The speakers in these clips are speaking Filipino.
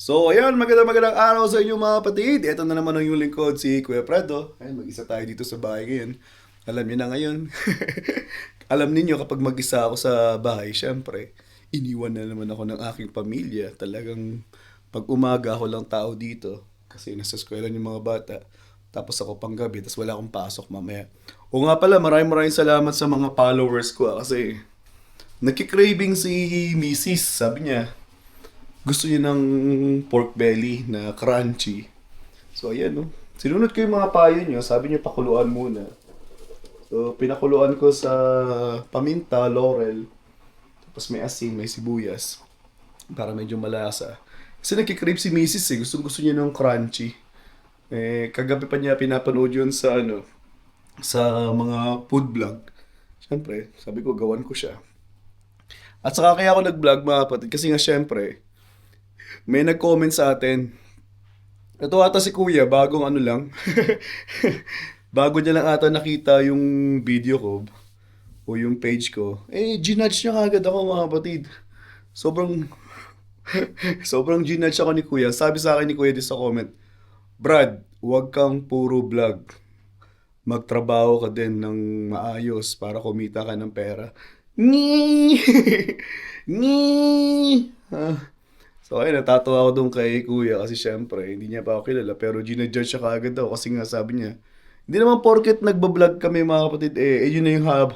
So, ayan, magandang magandang araw sa inyo mga kapatid. Ito na naman ang yung lingkod, si Kuya Fredo. Ayan, mag-isa tayo dito sa bahay ngayon. Alam niyo na ngayon. Alam niyo kapag mag-isa ako sa bahay, syempre, iniwan na naman ako ng aking pamilya. Talagang pag umaga ako lang tao dito kasi nasa eskwela yung mga bata. Tapos ako pang gabi, tapos wala akong pasok mamaya. O nga pala, maraming maraming salamat sa mga followers ko ah, kasi nagkikraving si Mrs. Sabi niya, gusto niya ng pork belly na crunchy. So, ayan, no. Sinunod ko yung mga payo niyo. Sabi niya, pakuluan muna. So, pinakuluan ko sa paminta, laurel. Tapos may asin, may sibuyas. Para medyo malasa. Kasi nagkikrave si Mrs. eh. Gusto, gusto niya ng crunchy. Eh, kagabi pa niya pinapanood yun sa ano, sa mga food vlog. Siyempre, sabi ko, gawan ko siya. At saka kaya ako nag-vlog mga kapatid kasi nga syempre, may nag-comment sa atin. Ito ata si Kuya, bagong ano lang. Bago niya lang ata nakita yung video ko o yung page ko. Eh, ginudge niya kagad ako mga kapatid. Sobrang, sobrang ginudge ako ni Kuya. Sabi sa akin ni Kuya di sa comment, Brad, huwag kang puro vlog. Magtrabaho ka din ng maayos para kumita ka ng pera. Ni! Ni! Ah. So ayun, natatawa ako doon kay kuya kasi syempre, hindi niya pa ako kilala pero ginajudge siya kaagad daw kasi nga sabi niya, hindi naman porket nagbablog kami mga kapatid, eh, eh yun na yung hab,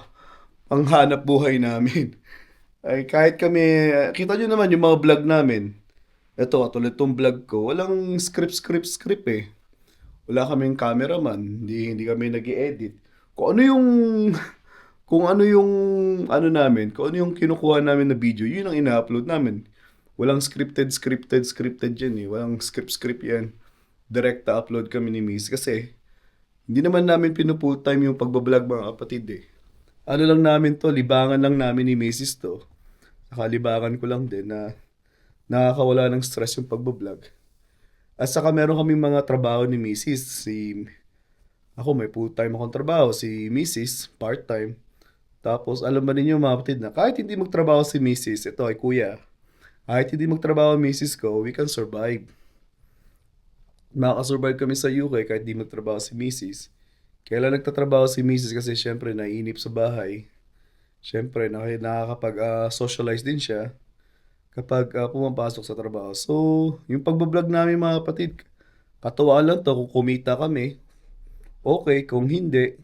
ang hanap buhay namin. Ay kahit kami, kita nyo naman yung mga vlog namin. Ito, tulad tong vlog ko, walang script, script, script eh. Wala kaming cameraman, hindi, hindi kami nag edit Kung ano yung, kung ano yung, ano namin, kung ano yung kinukuha namin na video, yun ang ina-upload namin. Walang scripted, scripted, scripted yan eh. Walang script, script yan. Direct upload kami ni Miss kasi hindi naman namin pinupull time yung pagbablog mga kapatid eh. Ano lang namin to, libangan lang namin ni Mrs. to. Nakalibangan ko lang din na nakakawala ng stress yung pagbablog. At saka meron kaming mga trabaho ni Mrs. Si ako may full-time akong trabaho, si Mrs. part-time. Tapos alam ba ninyo mga kapatid na kahit hindi magtrabaho si Mrs. ito ay kuya, kahit hindi magtrabaho ang Mrs. ko, we can survive. Makakasurvive kami sa UK kahit hindi magtrabaho si Mrs. Kailan nagtatrabaho si Mrs. kasi syempre naiinip sa bahay. Syempre nak- nakakapag-socialize din siya kapag ah, pumapasok sa trabaho. So, yung pagbablog namin mga kapatid, katuwa lang to kung kumita kami. Okay, kung hindi,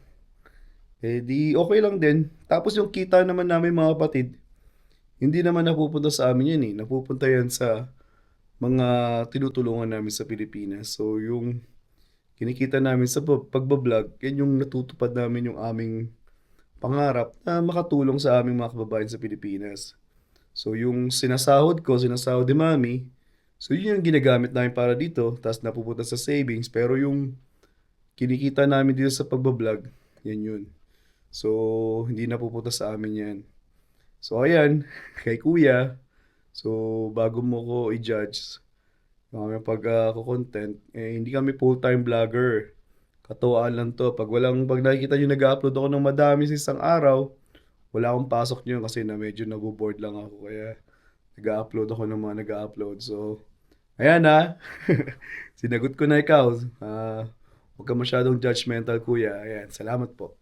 eh di okay lang din. Tapos yung kita naman namin mga kapatid, hindi naman napupunta sa amin yan eh. Napupunta yan sa mga tinutulungan namin sa Pilipinas. So, yung kinikita namin sa pag- pagbablog, yan yung natutupad namin yung aming pangarap na makatulong sa aming mga kababayan sa Pilipinas. So, yung sinasahod ko, sinasahod ni Mami, so yun yung ginagamit namin para dito, tapos napupunta sa savings. Pero yung kinikita namin dito sa pagbablog, yan yun. So, hindi napupunta sa amin yan. So, ayan, kay kuya. So, bago mo ko i-judge, kami pag ah, content eh, hindi kami full-time vlogger. Katuwaan lang to. Pag walang, pag nakikita nyo nag-upload ako ng madami sa isang araw, wala akong pasok nyo kasi na medyo naboboard lang ako. Kaya, nag-upload ako ng mga nag-upload. So, ayan na. Sinagot ko na ikaw. Ah, huwag ka masyadong judgmental, kuya. Ayan, salamat po.